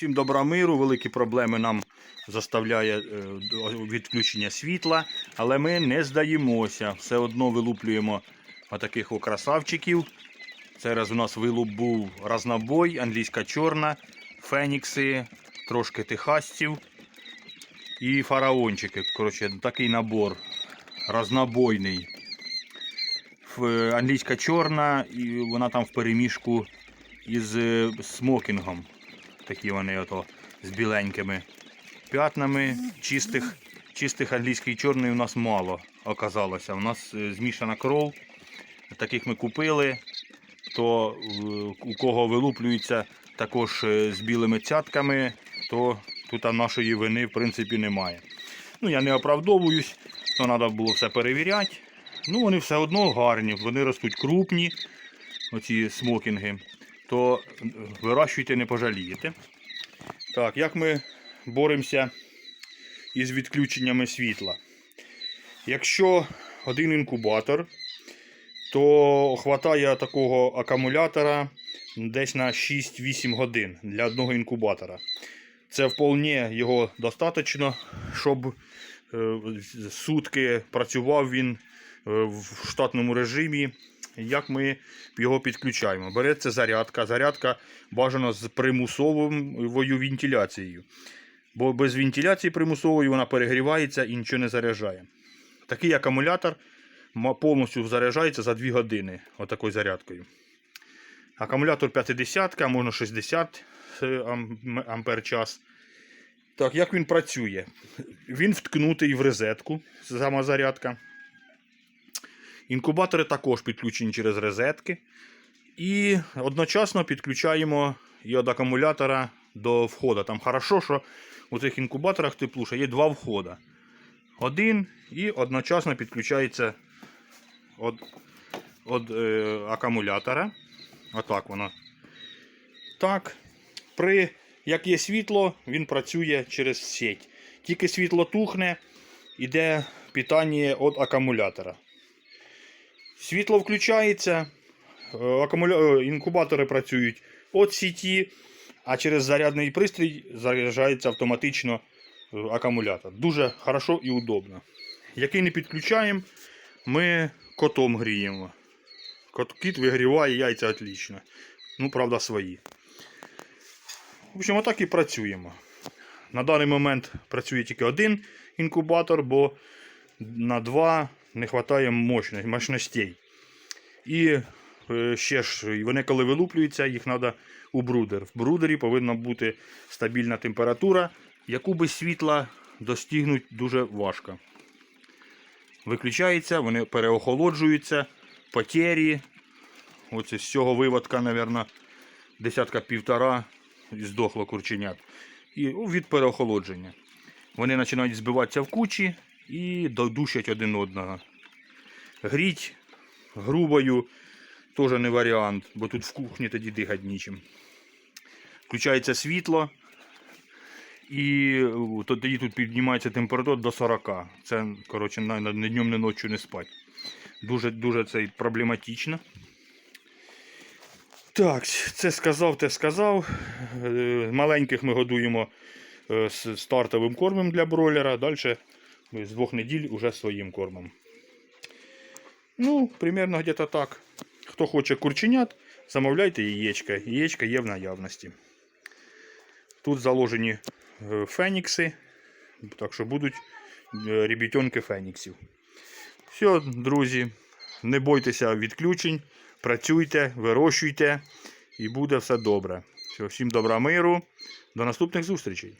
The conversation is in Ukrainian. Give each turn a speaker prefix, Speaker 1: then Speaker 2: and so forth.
Speaker 1: Всім добра миру, великі проблеми нам заставляє е, відключення світла, але ми не здаємося. Все одно вилуплюємо отаких красавчиків. Зараз у нас вилуп був разнобой, англійська чорна, фенікси, трошки техасців і фараончики. Коротше, такий набор разнобойний. Англійська чорна, і вона там в переміжку із е, смокінгом. Такі вони ото з біленькими п'ятнами. Чистих, чистих англійської чорної у нас мало оказалося. У нас е, змішана кров. Таких ми купили. То е, у кого вилуплюється також е, з білими цятками, то тут нашої вини в принципі немає. Ну, я не оправдовуюсь, то треба було все перевіряти. Ну, вони все одно гарні, вони ростуть крупні, оці смокінги, то вирощуйте, не пожалієте. Так, як ми боремося із відключеннями світла? Якщо один інкубатор, то вистачає такого акумулятора десь на 6-8 годин для одного інкубатора. Це вполне його достатньо, щоб сутки працював він е, в штатному режимі. Як ми його підключаємо? Береться зарядка. Зарядка бажано з примусовою вентиляцією. Бо без вентиляції примусової вона перегрівається і нічого не заряджає. Такий акумулятор повністю заряджається за 2 години отакою зарядкою. Акумулятор 50, можна 60 е, ампер час. Так, як він працює? Він вткнутий в розетку, сама зарядка. Інкубатори також підключені через розетки. І одночасно підключаємо і від акумулятора до входу. Там хорошо, що у цих інкубаторах теплуша є два входи. Один і одночасно підключається від, від е, акумулятора. Отак воно. Так. При як є світло, він працює через сеть. Тільки світло тухне, іде питання від акумулятора. Світло включається, е, акумуля... е, інкубатори працюють від сіті, а через зарядний пристрій заряджається автоматично е, акумулятор. Дуже хорошо і удобно. Який не підключаємо, ми котом гріємо. Кіт вигріває яйця отлично. Ну, правда, свої. В общем, отак і працюємо. На даний момент працює тільки один інкубатор, бо на два не вистачає мощностей. І е, ще ж, вони коли вилуплюються, їх треба у брудер. В брудері повинна бути стабільна температура, яку без світла достигнути дуже важко. Виключається, вони переохолоджуються, потері. Оце з цього виводка, мабуть, десятка півтора і здохло курченят. І від переохолодження. Вони починають збиватися в кучі і додушать один одного. Гріть грубою теж не варіант, бо тут в кухні тоді дихати нічим. Включається світло. І тоді тут піднімається температура до 40. Це, коротше, на, на, ні днем, ні ночі не спать. Дуже, дуже це проблематично. Так, це сказав, те сказав. Е, Маленьких ми годуємо е, з стартовим кормом для бройлера. Далі з двох неділь уже своїм кормом. Ну, примерно где-то так. Хто хоче курченят, замовляйте яєчка. Яєчка є в наявності. Тут заложені е, фенікси, так що будуть ребятенки феніксів. Все, друзі, не бойтеся відключень, працюйте, вирощуйте і буде все добре. Всім добра миру. До наступних зустрічей.